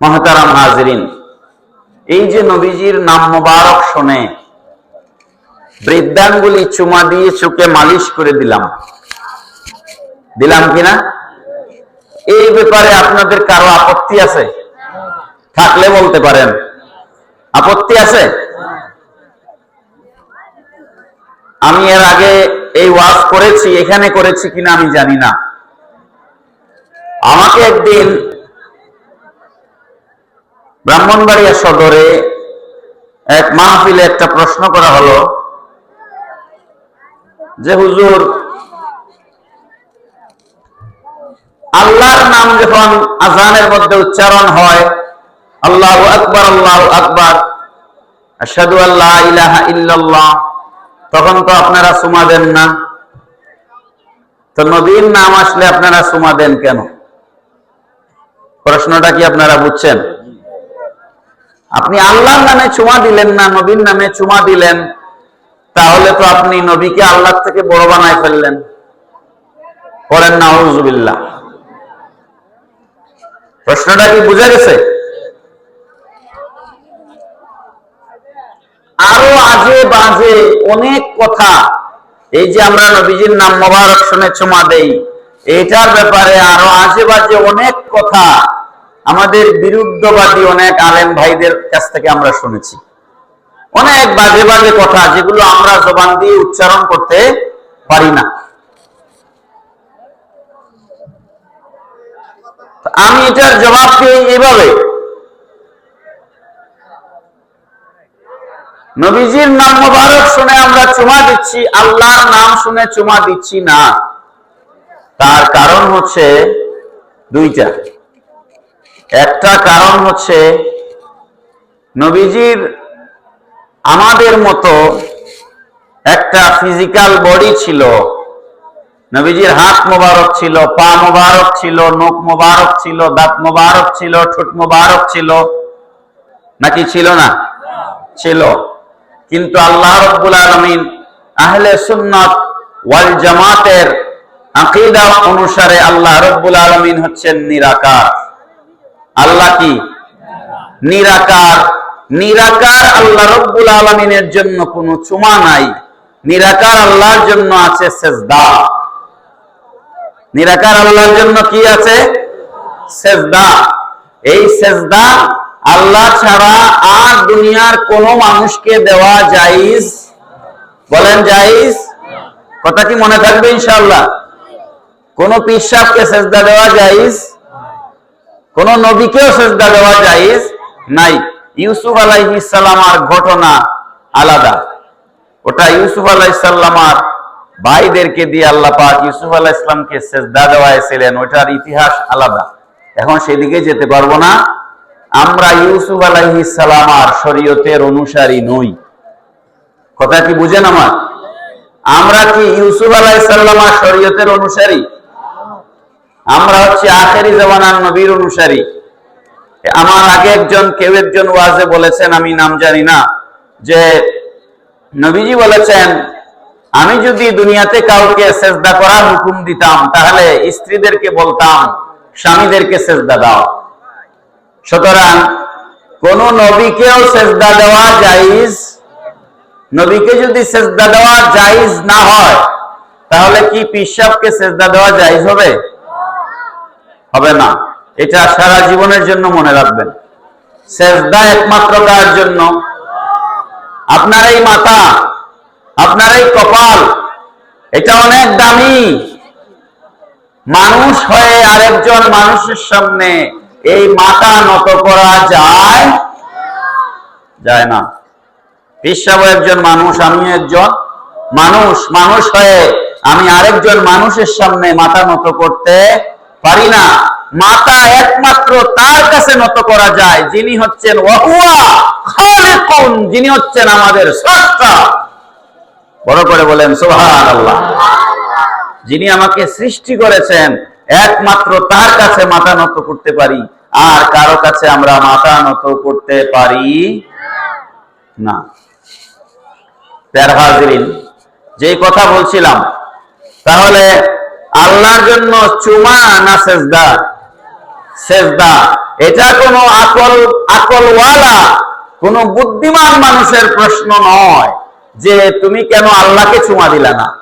মহতারাম হাজরিন। এই যে নবীজির নাম মোবারক শোনে বৃদ্ধাঙ্গুলি চুমা দিয়ে চোখে মালিশ করে দিলাম। দিলাম কিনা? এই ব্যাপারে আপনাদের কারও আপত্তি আছে? থাকলে বলতে পারেন। আপত্তি আছে? আমি এর আগে এই ওয়াজ করেছি, এখানে করেছি কিনা আমি জানি না। আমাকে একদিন ব্রাহ্মণবাড়িয়া সদরে এক মাহফিলে একটা প্রশ্ন করা হলো যে, হুজুর, আল্লাহর নাম যখন আজানের মধ্যে উচ্চারণ হয়, আল্লাহ আকবর আল্লাহ আকবর আসাদু আল্লাহ ইলাহা ইল্লাল্লাহ, তখন তো আপনারা সুমা দেন না। তো নবীর নাম আসলে আপনারা সুমা দেন কেন? প্রশ্নটা কি আপনারা বুঝছেন? আপনি আল্লাহর নামে চুমা দিলেন না, নবীর নামে চুমা দিলেন, তাহলে তো আপনি নবীকে আল্লাহ থেকে বড় বানায় ফেললেন। করেন না হুজুবিল্লাহ প্রশ্নটা কি বুঝা গেছে? আরও আজে বাজে অনেক কথা। এই যে আমরা নবীজির নাম মোবারক শুনে চুমা দেই, এটার ব্যাপারে আরও আজে বাজে অনেক কথা। আমাদের বিরুদ্ধবাদী অনেক আলেম ভাইদের কাছ থেকে আমরা শুনেছি। অনেক বাজে বাজে কথা যেগুলো আমরা জবান দিয়ে উচ্চারণ করতে পারি না। আমি এটার জবাব পেয়ে এভাবে নবীজির নাম মোবারক শুনে আমরা চুমা দিচ্ছি, আল্লাহর নাম শুনে চুমা দিচ্ছি না। তার কারণ হচ্ছে দুইটা। একটা কারণ হচ্ছে নবীজির আমাদের মতো একটা ফিজিক্যাল বডি ছিল। নবীজির হাত মোবারক ছিল, পা মোবারক ছিল, নখ মোবারক ছিল, দাঁত মোবারক ছিল, ঠোঁট মোবারক ছিল। নাকি ছিল না? ছিল। কিন্তু আল্লাহ রব্বুল আলমিন আহলে সুন্নত ওয়াল জামাতের আকিদা অনুসারে আল্লাহ রব্বুল আলমিন হচ্ছেন নিরাকার। আল্লাহ কি? নিরাকার। নিরাকার আল্লাহ রব্বুল আলমিনের জন্য কোনো চুমা নাই। নিরাকার আল্লাহর জন্য আছে সেজদা। নিরাকার আল্লাহর জন্য কি আছে? সেজদা। এই সেজদা আল্লাহ ছাড়া আর দুনিয়ার কোন মানুষকে দেওয়া জাইজ বলেন জাইজ কথা কি মনে থাকবে ইনশাল্লাহ কোন পিসাবকে সেজদা দেওয়া জাইজ কোন নবীকেও সেজদা দেওয়া জাইজ নাই। ইউসুফ আলাইহিসাল্লামার ঘটনা আলাদা। ওটা ইউসুফ আলাইসাল্লামার ভাইদেরকে দিয়ে আল্লাহ পাক ইউসুফ আলাহ ইসলামকে সেজদা দেওয়াইছিলেন ওটার ইতিহাস আলাদা। এখন সেদিকে যেতে পারব না। আমরা ইউসুফ আলাইহি সালামার শরীয়তের অনুসারী নই। কথা কি বুঝেন আমার? আমরা কি ইউসুফ আলাইহিস সালামার শরীয়তের অনুসারী? আমরা হচ্ছে আখেরি জামানার নবীর অনুসারী। আমার আগে একজন, কেউ একজন ওয়াজে বলেছেন, আমি নাম জানি না, যে নবীজি বলেছেন, আমি যদি দুনিয়াতে কাউকে সেজদা করার হুকুম দিতাম, তাহলে স্ত্রীদেরকে বলতাম, স্বামীদেরকে সেজদা দাও। সুতরাং কোন নবীকেও সেজদা দেওয়া জাইজ নবীকে যদি সেজদা দেওয়া জাইজ না হয়, তাহলে কি পিসাবকে সেজদা দেওয়া জাইজ হবে? হবে না। এটা সারা জীবনের জন্য মনে রাখবেন। সেজদা একমাত্র কার জন্য? আপনার এই মাথা, আপনার এই কপাল, এটা অনেক দামি। মানুষ হয়ে আরেকজন মানুষের সামনে এই মাথা নত করা যায়? যায় না। পিসাব একজন মানুষ আমি একজন মানুষ। মানুষ হয়ে আমি আরেকজন মানুষের সামনে মাথা নত করতে পারি না। মাথা একমাত্র তার কাছে নত করা যায়, যিনি হচ্ছেন যিনি হচ্ছেন আমাদের স্রষ্টা। বড় করে বলেন, সুবহানাল্লাহ। যিনি আমাকে সৃষ্টি করেছেন, একমাত্র তার কাছে মাথা নত করতে পারি। আর কারও কাছে আমরা মাথা নত করতে পারি না। যে কথা বলছিলাম, তাহলে আল্লাহর জন্য চুমা না সেজদা? সেজদা। এটা কোনো আকল, আকলওয়ালা, কোন বুদ্ধিমান মানুষের প্রশ্ন নয় যে তুমি কেন আল্লাহকে চুমা দিলা না।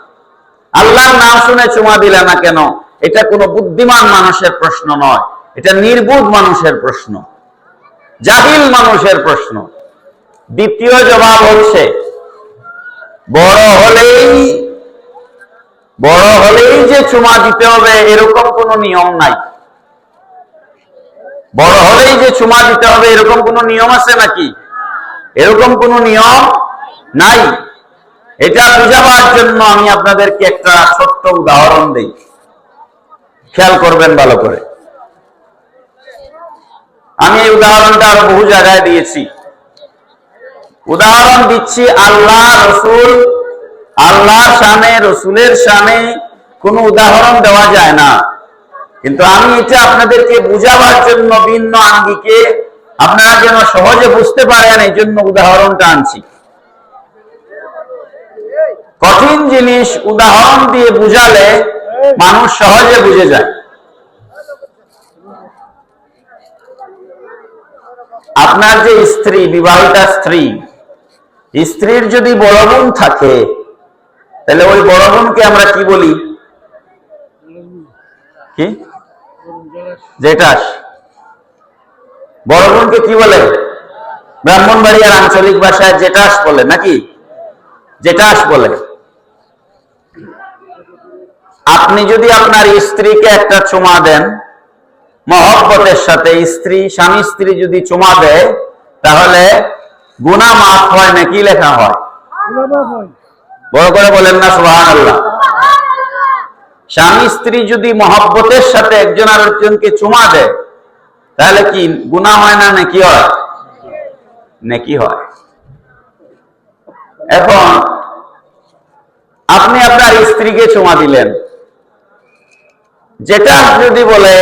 আল্লাহর নাম শুনে চুমা দিলা না কেন? এটা কোনো বুদ্ধিমান মানুষের প্রশ্ন নয়। এটা নির্বোধ মানুষের প্রশ্ন। জাহিল মানুষের প্রশ্ন। দ্বিতীয় জবাব হচ্ছে, বড় হলেই বড় হলেই যে চুমা দিতে হবে, এরকম কোনো নিয়ম নাই। বড় হলেই যে চুমা দিতে হবে, এরকম কোনো নিয়ম আছে নাকি? এরকম কোনো নিয়ম নাই। এটা বুঝাবার জন্য আমি আপনাদেরকে একটা ছোট্ট উদাহরণ দিই। খেয়াল করবেন ভালো করে। আমি এই উদাহরণটা বহু জায়গায় দিয়েছি। উদাহরণ দিচ্ছি আল্লাহ, রসুল আল্লাহর সামনে রসুলের সামনে কোনো উদাহরণ দেওয়া যায় না। কিন্তু আমি এটা আপনাদেরকে বুঝাবার জন্য ভিন্ন আঙ্গিকে আপনারা যেন সহজে বুঝতে পারেন, এই জন্য উদাহরণটা আনছি। কঠিন জিনিস উদাহরণ দিয়ে বুঝালে মানুষ সহজে বুঝে যায়। আপনার যে স্ত্রী, বিবাহিতা স্ত্রী, স্ত্রীর যদি বড় বোন থাকে তাহলে ওই বড় বোনকে আমরা কি বলি? কি? জেঠাস। বড় বোনকে কি বলে? ব্রাহ্মণবাড়িয়ার আঞ্চলিক ভাষায় জেঠাস বলে, নাকি? জেঠাস বলে। আপনি যদি আপনার স্ত্রীকে একটা চুমা দেন, মহব্বতের সাথে স্ত্রী, স্বামী স্ত্রী যদি চুমা দেয়, তাহলে গুনা মাফ হয় নাকি লেখা হয়। বড় করে বলেন না সুহান আল্লাহ স্বামী স্ত্রী যদি মহব্বতের সাথে একজন আর একজনকে চুমা দেয়, তাহলে কি গুণা হয় না নাকি হয়? নাকি হয়। এখন, আপনি আপনার স্ত্রীকে চুমা দিলেন। যেটা যদি বলে,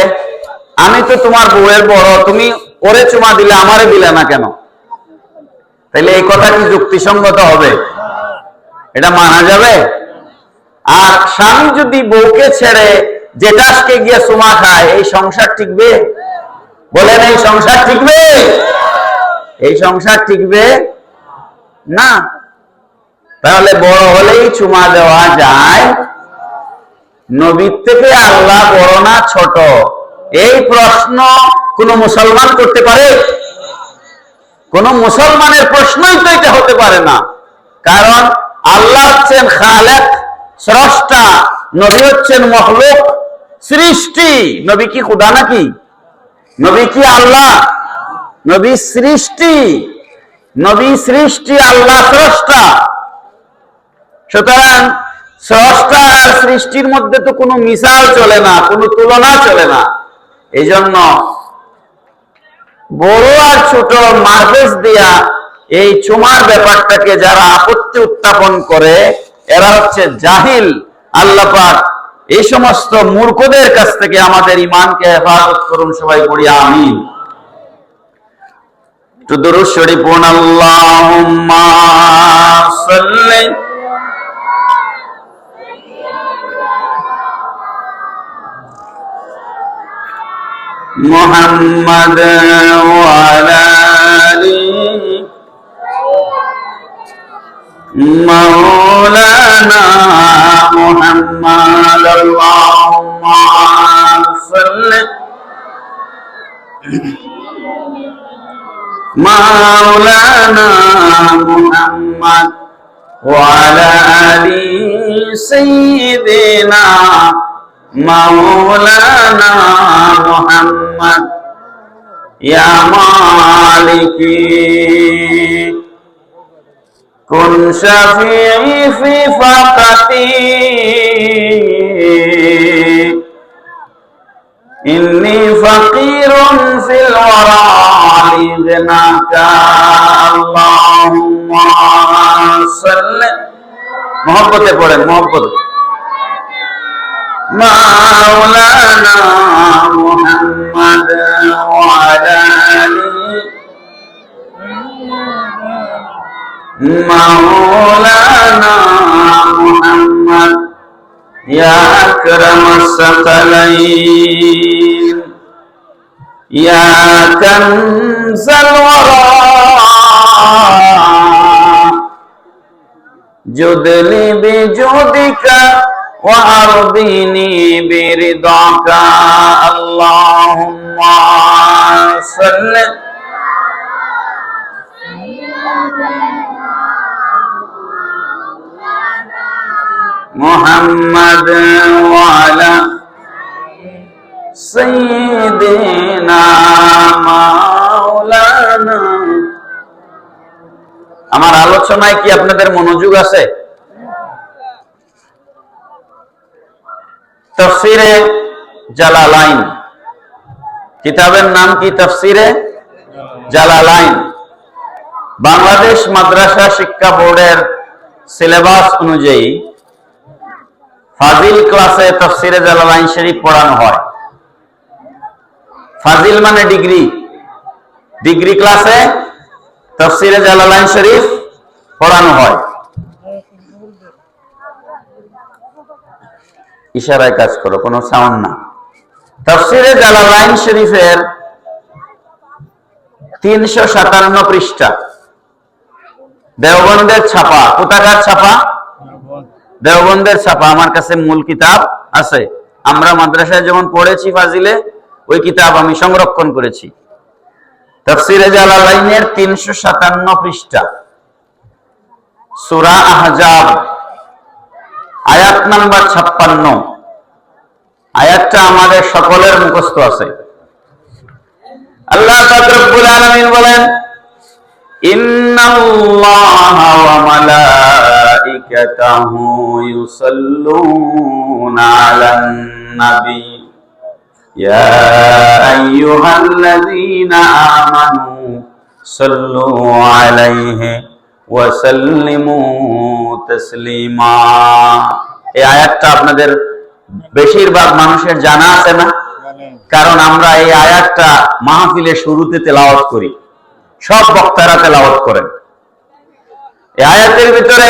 আমি তো তোমার বউয়ের বড়, তুমি ওরে চুমা দিলে, আমারে দিলে না কেন? তাহলে এই কথা কি যুক্তিসঙ্গত হবে? এটা মানা যাবে? আর স্বামী যদি বউকে ছেড়ে জেঠাসকে গিয়ে চুমা খায়, এই সংসার টিকবে? বলেন, এই সংসার টিকবে? এই সংসার টিকবে? না। তাহলে বড় হলেই চুমা দেওয়া যায়। নবীর থেকে আল্লাহ বড় না ছোট? এই প্রশ্ন কোন মুসলমান করতে পারে? কোন মুসলমানের প্রশ্নই তো এটা হতে পারে না। কারণ আল্লাহ হচ্ছেন খালেক, স্রষ্টা, নবী হচ্ছেন মহলুক সৃষ্টি। নবী কি খুদা নাকি? নবী কি আল্লাহ? নবী সৃষ্টি। নবী সৃষ্টি, আল্লাহ স্রষ্টা। সুতরাং স্রষ্টা আর সৃষ্টির মধ্যে তো কোনো মিশাল চলে না, কোনো তুলনা চলে না। এই জন্য বড় আর ছোট মার্বেস দিয়া এই চুমার ব্যাপারটাকে যারা আপত্তি উত্থাপন করে এরা হচ্ছে জাহিল আল্লাপাক এই সমস্ত মূর্খদের কাছ থেকে আমাদের ইমানকে হেফাজত করুন সবাই পড়ি আমিন একটু দরুদ শরীফ পড়ুন আল্লাহুম্মা সাল্লি محمد وعلى آله مولانا محمد اللهم صل مولانا محمد وعلى آل سيدنا مولانا محمد يا مالكي كن شفيعي في فقتي إني فقير في الورى لغناك اللهم صل محبت পড়েন محبت مولانا محمد وعلى آله مولانا محمد يا أكرم الثقلين يا كنز الورى جدلي بجودك وأرضيني برضاك اللهم صل محمد وعلى سيدنا মাওলানা আমার আলোচনায় কি আপনাদের মনোযোগ আছে তফসিরে জালালাইন কিতাবের নাম কি তফসিরে জালালাইন বাংলাদেশ মাদ্রাসা শিক্ষা বোর্ডের সিলেবাস অনুযায়ী ফাজিল ক্লাসে তফসিরে জালালাইন শরীফ পড়ানো হয়। ফাজিল মানে ডিগ্রি। ডিগ্রি ক্লাসে তফসিরে জালালাইন শরীফ পড়ানো হয়। ইশারায় কাজ করো, কোনো সাউন্ড না। তফসিরে জালালাইন শরীফের তিনশো সাতান্ন পৃষ্ঠা। দেওবন্দের ছাপা, কোথাকার ছাপা? দেওবন্দের ছাপা, আমার কাছে মূল কিতাব আছে। আমরা মাদ্রাসায় যেমন পড়েছি ফাজিলে, ওই কিতাব আমি সংরক্ষণ করেছি। তফসিরে জালালাইনের তিনশো সাতান্ন পৃষ্ঠা। সুরা আহজাব, আয়াত নাম্বার ছাপ্পান্ন। আয়াতটা আমাদের সকলের মুখস্থ আছে। আল্লাহ বলেন, ইন্নাল্লাহা মালাইকাতাহু ইউসাল্লুনা আলান নাবী ইয়া আইয়ুহাল্লাযীনা আমানু সাল্লু আলাইহি ওয়া সাল্লিমু তাসলিমা এই আয়াতটা আপনাদের বেশিরভাগ মানুষের জানা আছে না? কারণ আমরা এই আয়াতটা মাহফিলের শুরুতে তেলাওয়াত করি। সব বক্তারা তেলাওয়াত করেন। এই আয়াতের ভিতরে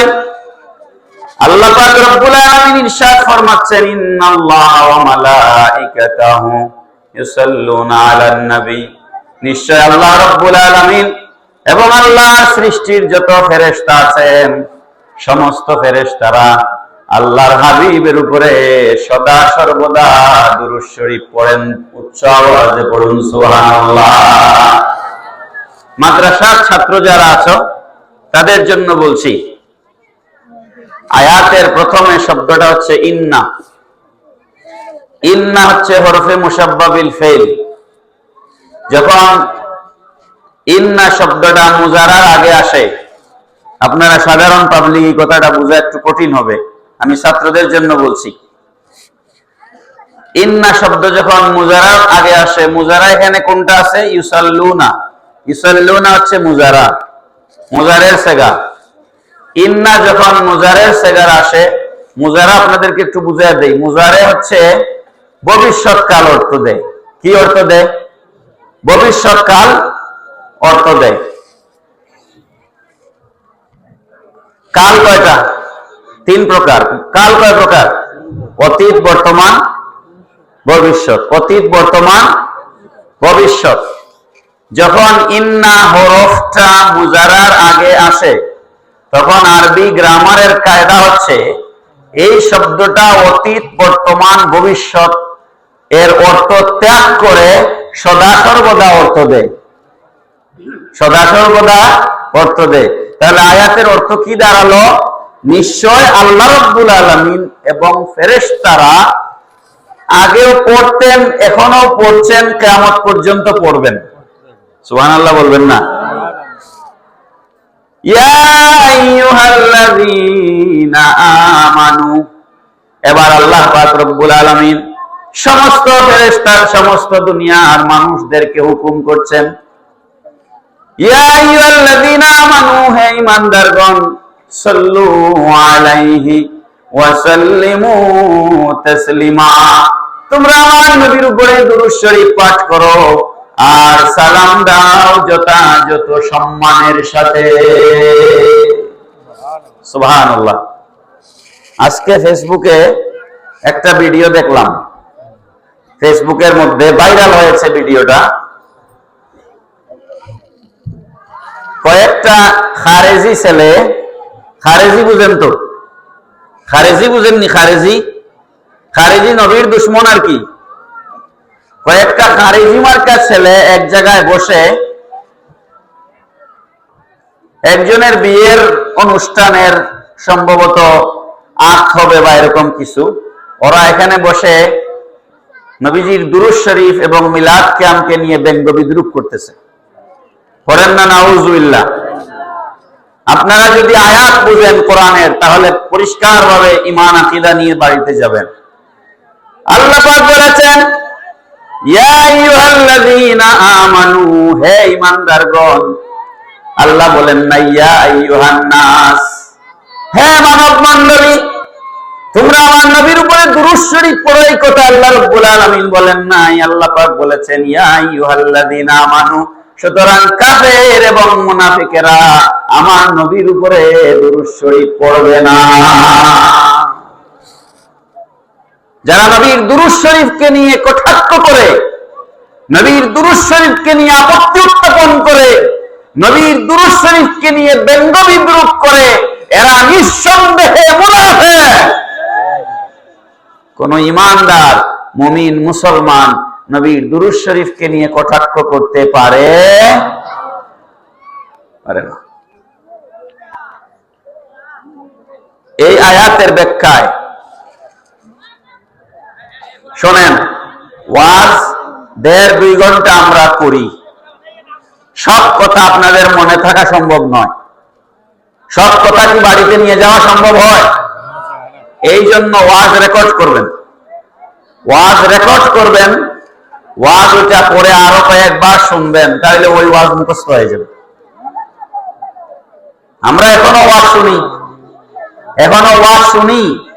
আল্লাহ পাক রব্বুল আলামিন ইরশাদ ফরমাচ্ছেন, ইন্নাল্লাহা ওয়া মালাইকাতাহু ইউসাল্লুনা আলান নবী। নিশ্চয় আল্লাহ রব্বুল আলামিন এবং আল্লাহর সৃষ্টির যত ফেরেশতা আছেন, সমস্ত ফেরেশতারা আল্লাহর হাবিবের উপরে সদা সর্বদা দুরূদ শরীফ পড়েন, উচ্চ আওয়াজে পড়ুন, সুবহানাল্লাহ। মাদ্রাসার ছাত্র যারা আছো, তাদের জন্য বলছি আয়াতের প্রথমে শব্দটা হচ্ছে ইন্না। ইন্না হচ্ছে হরফে মুসাব্বাবিল ফেল যখন ইন্না শব্দটা মুজারার আগে আসে, আপনারা সাধারণ পাবলিক কথাটা বোঝা একটু কঠিন হবে। আমি ছাত্রদের জন্য বলছি। ইন্না শব্দ যখন মুজারার আগে আসে, মুজারা এখানে কোনটা আছে? ইউসাল্লুনা। ইউসাল্লুনা হচ্ছে মুজারা। মুজারের সেগা। ইন্না যখন মুজারের সেগার আসে, মুজারা আপনাদেরকে একটু বুঝাই দেই। মুজারে হচ্ছে ভবিষ্যৎকাল অর্থ দেয়। কি অর্থ দেয়? ভবিষ্যৎকাল অর্থ দেয়। কাল কয়টা? তিন প্রকার। কাল কয় প্রকার? অতীত, বর্তমান, ভবিষ্যৎ। অতীত, বর্তমান, ভবিষ্যৎ। যখন ইন্না হরফটা মুজারার আগে আসে তখন আরবি গ্রামারের কায়দা হচ্ছে, এই শব্দটা অতীত, বর্তমান, ভবিষ্যৎ, এর অর্থ ত্যাগ করে সদা সর্বদা অর্থ দেয় সদা সর্বদা অর্থ দেয় তাহলে আয়াতের অর্থ কি দাঁড়াল? নিশ্চয় আল্লাহ রব্বুল আলমিন এবং ফেরেশতারা আগেও পড়তেন এখনও পড়ছেন কেমন পর্যন্ত পড়বেন। সুহান আল্লাহ বলবেন না। এবার আল্লাহ রব্বুল আলামিন সমস্ত ফেরেশতার সমস্ত দুনিয়ার মানুষদেরকে হুকুম করছেন। তোমরা আমার নবীর উপরে দুরূদ শরীফ পাঠ করো। আর সালাম দাও যথা যত সম্মানের সাথে। আজকে ফেসবুকে একটা ভিডিও দেখলাম। ফেসবুকের মধ্যে ভাইরাল হয়েছে ভিডিওটা। কয়েকটা খারেজি ছেলে, খারেজি বুঝেন তো? খারেজি বুঝেননি, খারেজি? খারেজি নবীর দুশ্মন আর কি? কয়েকটা খারেজি মার্কা ছেলে এক জায়গায় বসে একজনের বিয়ের অনুষ্ঠানের সম্ভবত আখ হবে বা এরকম কিছু। ওরা এখানে বসে নবীজির দুরুজ শরীফ এবং মিলাদ ক্যামকে নিয়ে ব্যঙ্গ বিদ্রুপ করতেছে। করেন না নাউজুবিল্লাহ। আপনারা যদি আয়াত বুঝেন কোরআনের, তাহলে পরিষ্কার ভাবে ইমান আকিদা নিয়ে বাড়িতে যাবেন। আল্লাহ বলেছেন আল্লাহ বলেন নাস হে মানব তোমরা আমার নবীর উপরে এই কথা আল্লাহ বলেন নাই। আল্লাহ পাক বলেছেন আমানু, সুতরাং কাফের এবং মুনাফিকেরা আমার নবীর উপরে দুরূদ পড়বে না। যারা নবীর দুরূদ শরীফকে নিয়ে কটাক্ষ করে, নবীর দুরূদ শরীফকে নিয়ে আপত্তি উত্থাপন করে, নবীর দুরূদ শরীফকে নিয়ে ব্যঙ্গ বিদ্রুপ করে, এরা নিঃসন্দেহে মুনাফিক। কোন ইমানদার, মুমিন, মুসলমান নবীর দুরুজ শরীফকে নিয়ে কটাক্ষ করতে পারে? পারে না। এই আয়াতের ব্যাখ্যায় শোনেন, ওয়াজ দেড় দুই ঘণ্টা আমরা করি। সব কথা আপনাদের মনে থাকা সম্ভব নয়। সব কথা কি বাড়িতে নিয়ে যাওয়া সম্ভব হয়? এই জন্য ওয়াজ রেকর্ড করবেন। ওয়াজ রেকর্ড করবেন, ওয়াজ ওইটা পরে আরও কয়েকবার শুনবেন, তাহলে ওই ওয়াজ মুখস্থ হয়ে যাবে। আমরা এখনও ওয়াজ শুনি। এখনও ওয়াজ শুনি।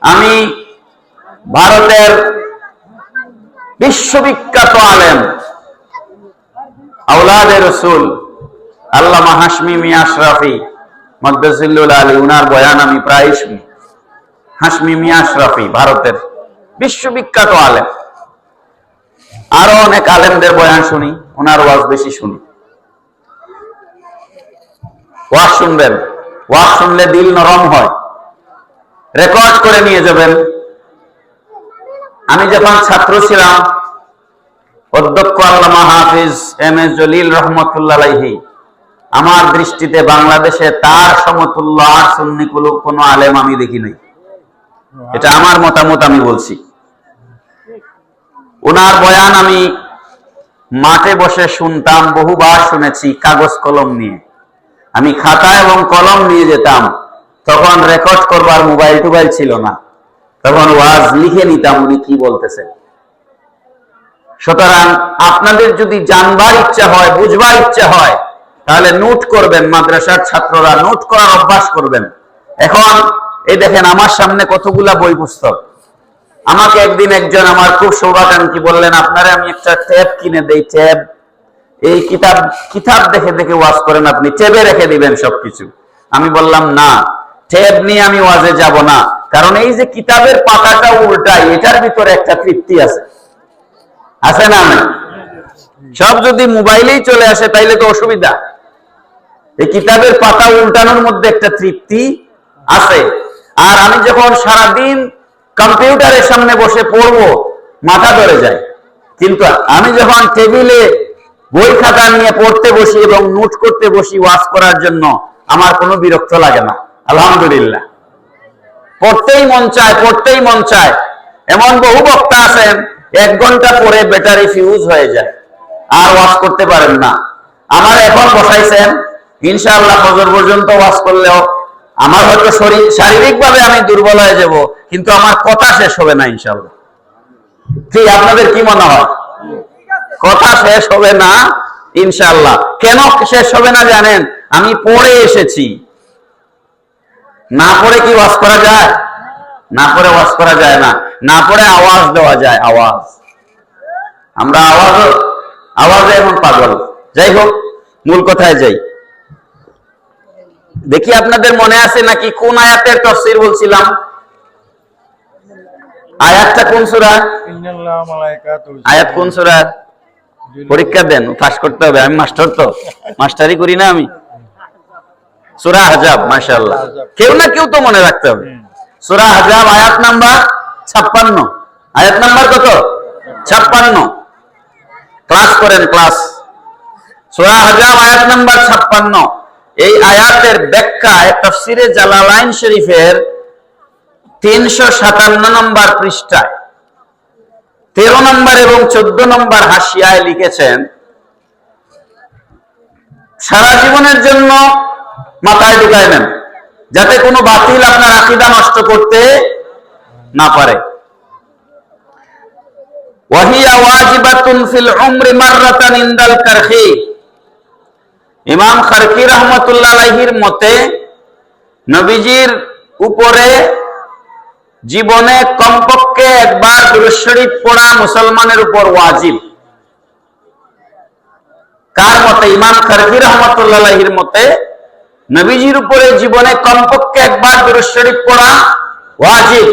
আমি ভারতের বিশ্ববিখ্যাত আলেম। রসুল হাসমি মিয়া আশরাফি আলী, উনার বয়ান আমি প্রায় শুনি। হাসমি মিয়া আশরাফি, ভারতের বিশ্ববিখ্যাত আলেম। আরও অনেক আলেমদের বয়ান শুনি ওনার ওয়াজ বেশি শুনি। ওয়াজ শুনবেন, ওয়াজ শুনলে দিল নরম হয়। রেকর্ড করে নিয়ে যাবেন আমি যখন ছাত্র ছিলাম, অধ্যক্ষ আল্লামা হাফিজ এম এস জলিল রহমতুল্লাহি আমার দৃষ্টিতে বাংলাদেশে তার সমতুল্য আর সুন্নিকুল কোনো আলেম আমি দেখি নাই। এটা আমার মতামত আমি বলছি। ওনার বয়ান আমি মাঠে বসে শুনতাম, বহুবার শুনেছি, কাগজ কলম নিয়ে। আমি খাতা এবং কলম নিয়ে যেতাম, তখন রেকর্ড করবার মোবাইল টোবাইল ছিল না। তখন ওয়াজ লিখে নিতাম উনি কি বলতেছেন? সুতরাং আপনাদের যদি জানবার ইচ্ছা হয়, বুঝবার ইচ্ছা হয়, তাহলে নোট করবেন, মাদ্রাসার ছাত্ররা নোট করার অভ্যাস করবেন। এখন, এই দেখেন আমার সামনে কতগুলা বই পুস্তক। আমাকে একদিন একজন আমার খুব সৌভাকাঙ্ক্ষী বললেন, আপনারে আমি একটা ট্যাব কিনে দেই, ট্যাব। এই কিতাব কিতাব দেখে দেখে ওয়াজ করেন আপনি, ট্যাবে রেখে দিবেন সবকিছু। আমি বললাম, না, ট্যাব নিয়ে আমি ওয়াজে যাব না। কারণ এই যে কিতাবের পাতাটা উল্টাই এটার ভিতরে একটা তৃপ্তি আছে। আছে না নাই? সব যদি মোবাইলেই চলে আসে, তাইলে তো অসুবিধা। এই কিতাবের পাতা উল্টানোর মধ্যে একটা তৃপ্তি আছে। আর আমি যখন সারাদিন কম্পিউটারের সামনে বসে পড়ব, মাথা ধরে যায়। কিন্তু আমি যখন টেবিলে বই খাতা নিয়ে পড়তে বসি এবং নোট করতে বসি ওয়াশ করার জন্য, আমার কোনো বিরক্ত লাগে না। আলহামদুলিল্লাহ। পড়তেই মন চায়, পড়তেই মন চায়। এমন বহু বক্তা আছেন, এক ঘণ্টা পরে ব্যাটারি ফিউজ হয়ে যায়। আর ওয়াশ করতে পারেন না। আমার এখন বসাইছেন, ইনশাআল্লাহ ফজর পর্যন্ত ওয়াশ করলেও আমার হয়তো শরীর শারীরিক ভাবে আমি দুর্বল হয়ে যাব, কিন্তু আমার কথা শেষ হবে না ইনশাআল্লাহ। কি আপনাদের কি মনে হয়? কথা শেষ হবে না ইনশাআল্লাহ। কেন শেষ হবে না জানেন? আমি পড়ে এসেছি। না পড়ে কি ওয়াজ করা যায়? না পড়ে ওয়াজ করা যায় না। না পড়ে আওয়াজ দেওয়া যায় আওয়াজ। আমরা আওয়াজ আওয়াজে এমন পাগল। যাই হোক মূল কথায় যাই। দেখি আপনাদের মনে আছে নাকি কোন আয়াতের তফসির বলছিলাম? আয়াতটা কোন সূরা? আয়াত কোন সূরা? পরীক্ষা দেন পাস করতে হবে। আমি মাস্টার তো। মাস্টারি করি না আমি। সুরা হাজাব মাশাআল্লাহ। কেউ না কেউ তো মনে রাখতে হবে। সুরা হাজাব আয়াত নাম্বার ছাপ্পান্ন। আয়াত নাম্বার কত? ছাপ্পান্ন। ক্লাস করেন ক্লাস। সুরা হাজাব আয়াত নাম্বার ছাপ্পান্ন। এই আয়াতের ব্যাখ্যায় তফসিরে জালালাইন শরীফের তিনশো সাতান্ন নম্বর পৃষ্ঠায় তেরো নম্বর এবং চোদ্দ নম্বর হাসিয়ায় লিখেছেন সারা জীবনের জন্য মাথায় ঢুকায় নেন, যাতে কোনো বাতিল আপনার আকিদা নষ্ট করতে না পারে। মতে জীবনে কমপক্ষে একবার দুরূদ শরীফ পড়া মুসলমানের উপর ওয়াজিব। কার মতে? ইমাম খারকি রহমতুল্লাহ আলাইহির মতে নবীজির উপরে জীবনে কমপক্ষে একবার দুরূদ শরীফ পড়া ওয়াজিব।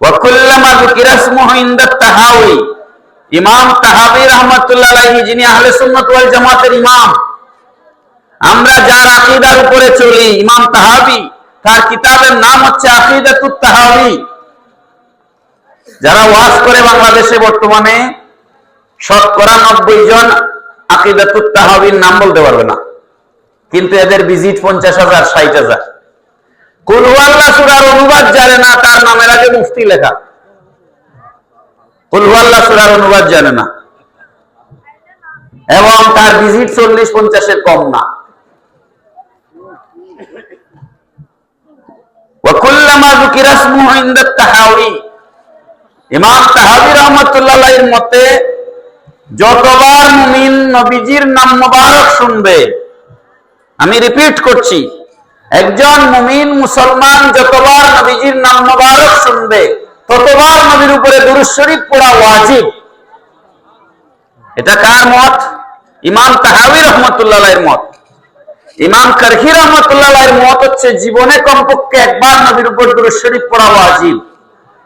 ওয়াকুল্লামা যুকিরা ইসমুহু ইনদা তাহাউই। ইমাম তাহাবী রাহমাতুল্লাহ আলাইহি, যিনি আহলে সুন্নাত ওয়াল জামাতের ইমাম। আমরা যার আকীদার উপরে চলি, ইমাম তাহাবী, তার কিতাবের নাম হচ্ছে আকিদাতুত তাহাবী যারা ওয়াজ করে বাংলাদেশে বর্তমানে, শতকরা নব্বই জন আকিদাতুত তাহাবীর নাম বলতে পারবে না। কিন্তু এদের ভিজিট পঞ্চাশ হাজার, ষাট হাজার। কুলহুয়াল্লা সুরার অনুবাদ জানে না, তার নামের আগে মুফতি লেখা। কুলহুয়াল্লা সুরার অনুবাদ জানে না। এবং তার ভিজিট চল্লিশ পঞ্চাশের কম না। মতে, যতবার নবীজির নাম মুবারক শুনবে আমি রিপিট করছি, একজন মুমিন মুসলমান যতবার নবীজির নাম মোবারক শুনবে, ততবার নবীর উপরে দুরূদ শরীফ পড়া ওয়াজিব। এটা কার মত? ইমাম তাহাবি রহমতুল্লাহ মত। ইমাম কারহি রহমতুল্লাহ মত হচ্ছে জীবনে কমপক্ষে একবার নবীর উপর দুরূদ শরীফ পড়া ওয়াজিব।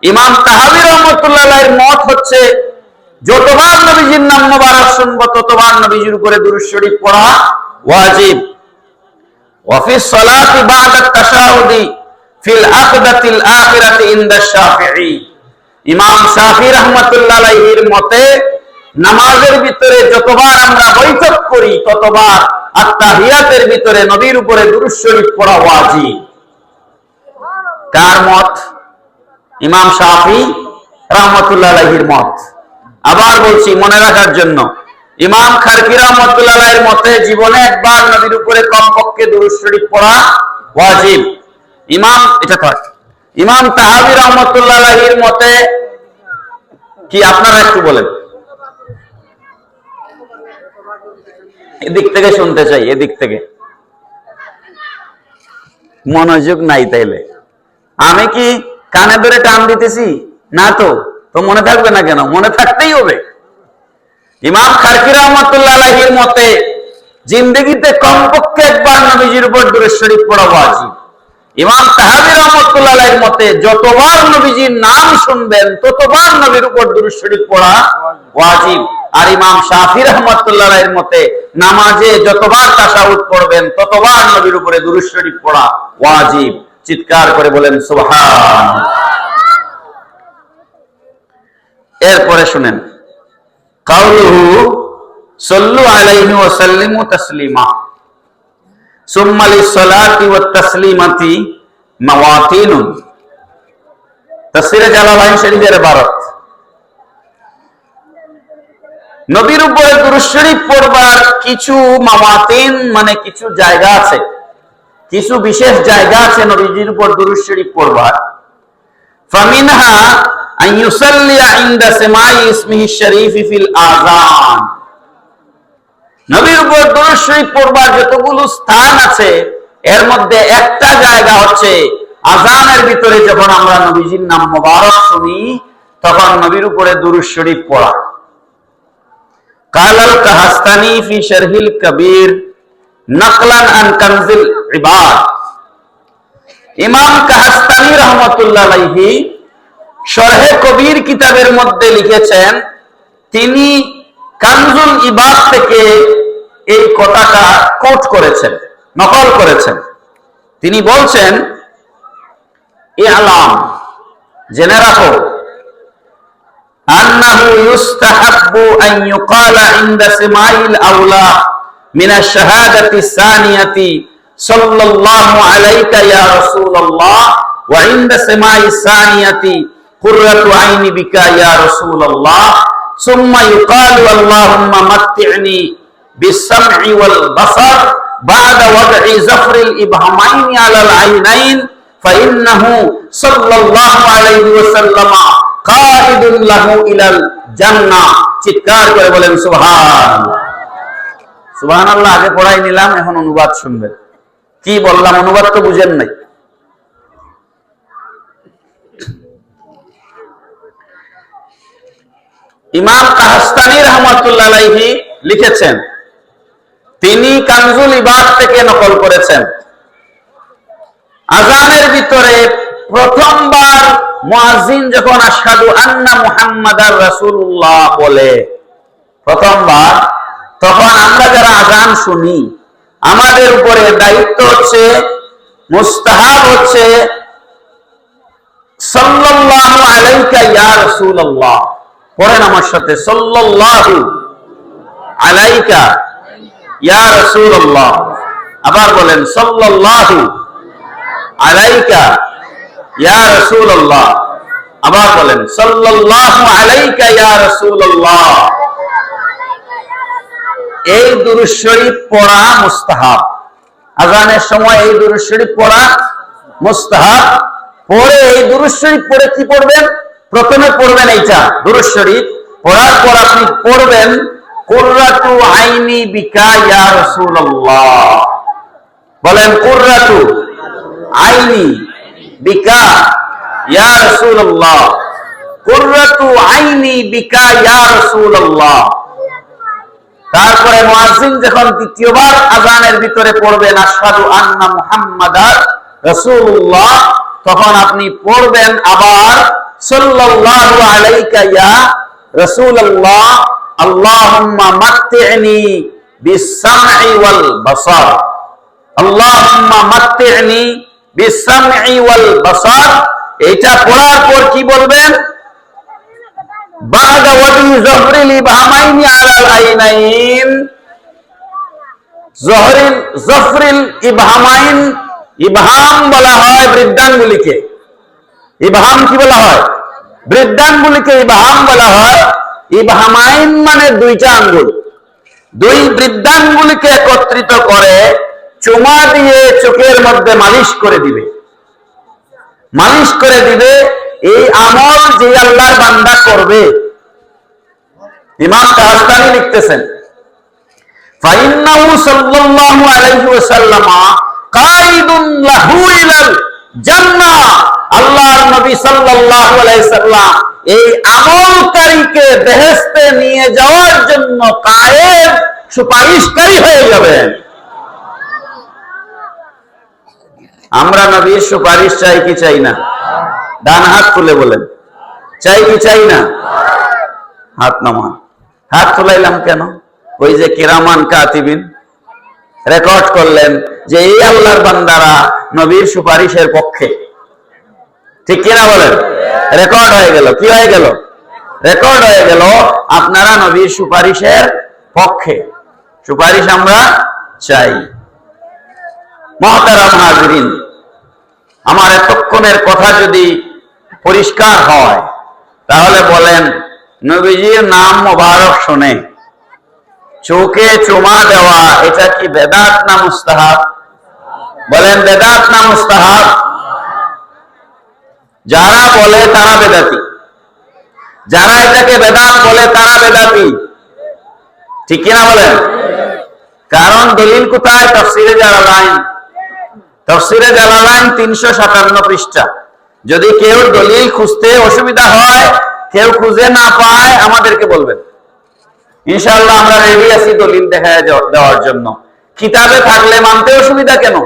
ইমাম তাহাবি রহমতুল্লাহ মত হচ্ছে, যতবার নবীজির নাম মোবারক শুনব, ততবার নবীজির উপরে দুরূদ শরীফ পড়া ওয়াজিব। وفي الصلاة بعد التشهد في العقدة الآخرة عند الشافعي ইমাম শাফি রহমতুল্লাহ আলাইহির মতে নামাজের ভিতরে যতবার আমরা বৈঠক করি ততবার আত্মাহিয়াতের ভিতরে নবীর উপরে দুরূদ শরীফ পড়া ওয়াজিব কার মত ইমাম শাফি রহমতুল্লাহ আলাইহির মত আবার বলছি মনে রাখার জন্য ইমাম খারকি রহমতুল্লাহ আলাইহির মতে জীবনে একবার নবীর উপরে কমপক্ষে দুরূদ শরীফ পড়া ওয়াজিব। ইমাম, এটা থাক ইমাম তাহাবি রহমতুল্লাহ আলাইহির মতে কি, আপনারা একটু বলেন। এদিক থেকে শুনতে চাই, এদিক থেকে। মনোযোগ নাই তাইলে। আমি কি কানে ধরে টান দিতেছি? না তো তো মনে থাকবে না কেন? মনে থাকতেই হবে। ইমাম খারকি রহমতুল্লাহ আলাইহির মতে, জিন্দগিতে কমপক্ষে একবার নবীজির উপর দুরূদ শরীফ পড়া ওয়াজিব। ইমাম তাহাবি রহমতুল্লাহ আলাইহির মতে, যতবার নবীজির নাম শুনবেন, ততবার নবীর উপর দুরূদ শরীফ পড়া ওয়াজিব। আর ইমাম শাফি রহমতুল্লাহ আলাইহির মতে, নামাজে যতবার তাশাহুদ পড়বেন, ততবার নবীর উপরে দুরূদ শরীফ পড়া ওয়াজিব। চিৎকার করে বলেন, সুবহান। এরপরে শুনেন কাউলুহু সল্লু আলাইহি ওয়া সাল্লিমু তাসলিমা সুম্মা লিসসালাতি ওয়াত তাসলিমাতি মাওয়াতিনুন তাফসীরে জালালাইন শরীফের ইবারত নবীর উপরে দুরূদ শরীফ পড়বার কিছু মাওয়াতিন মানে কিছু জায়গা আছে। কিছু বিশেষ জায়গা আছে নবীজির উপর দুরূদ শরীফ পড়বার। ফামিনহা নবীর উপর পড়বার যতগুলো স্থান আছে, এর মধ্যে একটা জায়গা হচ্ছে আজানের ভিতরে যখন আমরা নবীজির নাম মোবারক শুনি, তখন নবীর উপরে পড়া। কালাল কাহাস্তানি ফি কবির আন কানজিল ইবাদ। ইমাম কাহাস্তানি রহমতুল্লাহ আলাইহি শরহে কবির কিতাবের মধ্যে লিখেছেন, তিনি কানজুল ইবাদ থেকে এই কথাটা কোট করেছেন, নকল করেছেন। তিনি বলছেন, এ আলাম, জেনে রাখো, আন্নাহু মিনা শাহাদাতি সানিয়াতি, সাল্লাল্লাহু আলাইকা ইয়া রাসূলুল্লাহ, ওয়া ইনদা সিমাই সানিয়াতি قرة عين بك يا رسول الله ثم يقال اللهم متعني بالسمع والبصر بعد وضع زفر الإبهامين على العينين فإنه صلى الله عليه وسلم قائد له إلى الجنة চিৎকার করে বলেন সুবহান সুবহান আল্লাহ আগে পড়াই নিলাম এখন অনুবাদ শুনবেন কি বললাম অনুবাদ তো বুঝেন নাই ইমাম কাহাস্তানি রহমতুল্লাহ লিখেছেন, তিনি কানজুল ইবাদ থেকে নকল করেছেন। আজানের ভিতরে প্রথমবার মুয়াজ্জিন যখন আশহাদু আন্না মুহাম্মাদার রাসূলুল্লাহ বলে, প্রথমবার, তখন আমরা যারা আজান শুনি, আমাদের উপরে দায়িত্ব হচ্ছে, মুস্তাহাব হচ্ছে, সাল্লাল্লাহু আলাইকা ইয়া রাসূলুল্লাহ। পড়েন আমার সাথে, সাল্লাল্লাহু আলাইকা, ইয়া আবার বলেন, সাল্লাল্লাহু আলাইকা, ইয়া আবার বলেন, সাল্লাল্লাহু আলাইকা, ইয়া এই দুরূদ পড়া মুস্তাহাব। আজানের সময় এই দুরূদ পড়া মুস্তাহাব। পরে এই দুরূদ শরীফ পড়ে কি পড়বেন? প্রথমে পড়বেন এইটা, দুরূদ শরীফ। পড়ার পর আপনি পড়বেন, কুররাতু আইনি বিকা ইয়া রাসূলুল্লাহ। বলেন, কুররাতু আইনি বিকা ইয়া রাসূলুল্লাহ। কুররাতু আইনি বিকা ইয়া রাসূলুল্লাহ। তারপরে মুয়াজ্জিন যখন দ্বিতীয়বার আজানের ভিতরে পড়বেন, আশহাদু আন্না মুহাম্মাদার রাসূলুল্লাহ, তখন আপনি পড়বেন আবার সাল্লাল্লাহু আলাইকা ইয়া রাসূলুল্লাহ, আল্লাহুম্মা মাত্তি'নি বিস-সাম'i ওয়াল বাসার আল্লাহুম্মা মাত্তি'নি বিস-সাম'i ওয়াল বাসার এটা পড়ার পর কি বলবেন? বাদা ওয়াদি জহরিল ইবহামাইনি আলাল আইনাইন। জহরিল জফরিল ইবহামাইন ইবহাম বলা হয় বৃদ্ধাঙ্গুলিকে। ইবহাম কি বলা হয়? বৃদ্ধাঙ্গুলিকে ইবাহাম বলা হয়। ইবহামাইন মানে দুইটা আঙ্গুল। দুই বৃদ্ধাঙ্গুলিকে একত্রিত করে চুমা দিয়ে চোখের মধ্যে মালিশ করে দিবে। মালিশ করে দিবে, এই আমল যে আল্লাহর বান্দা করবে। ইমাম কাহাস্তানি লিখতেছেন, ফাইন্নাহু সাল্লাল্লাহু আলাইহি কাইদুন লাহু ইলাল জান্নাহ। আল্লাহর নবী সাল্লাল্লাহু আলাইহি এই আমলকারীকে বেহেশতে নিয়ে যাওয়ার জন্য সুপারিশকারী হয়ে যাবেন। আমরা নবীর সুপারিশ চাই কি চাই না? ডান হাত তুলে বলেন। চাই কি চাই না? হাত নামান। হাত কেন? ওই যে কিরামান কাতিবিন রেকর্ড করলেন যে এই আল্লাহর বান্দারা নবীর সুপারিশের পক্ষে ঠিক কিনা বলেন? রেকর্ড হয়ে গেল। কি হয়ে গেল? রেকর্ড হয়ে গেল আপনারা নবীর সুপারিশের পক্ষে। সুপারিশ আমরা চাই। মহতারাম হাজরিন আমার এতক্ষণের কথা যদি পরিষ্কার হয়, তাহলে বলেন, নবীজির নাম মোবারক শুনে, চোখে চুমা দেওয়া, এটা কি বেদাত না মুস্তাহাব? বলেন, বেদাত না মুস্তাহাব? যারা বলে তারা বেদাতি। যারা এটাকে বেদাত বলে তারা বেদাতি। ঠিক কিনা বলেন? কারণ দলিল কোথায়? তফসিরে যারা লাইন তফসিরে জালালাইন তিনশো সাতান্ন পৃষ্ঠা। যদি কেউ দলিল খুঁজতে অসুবিধা হয়, কেউ খুঁজে না পায়, আমাদেরকে বলবেন। ইনশাল্লাহ আমরা রেডি আছি দলিল দেখা দেওয়ার জন্য। কিতাবে থাকলে মানতে অসুবিধা কেন?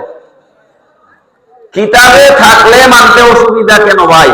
কিতাবে থাকলে মানতে অসুবিধা কেন ভাই?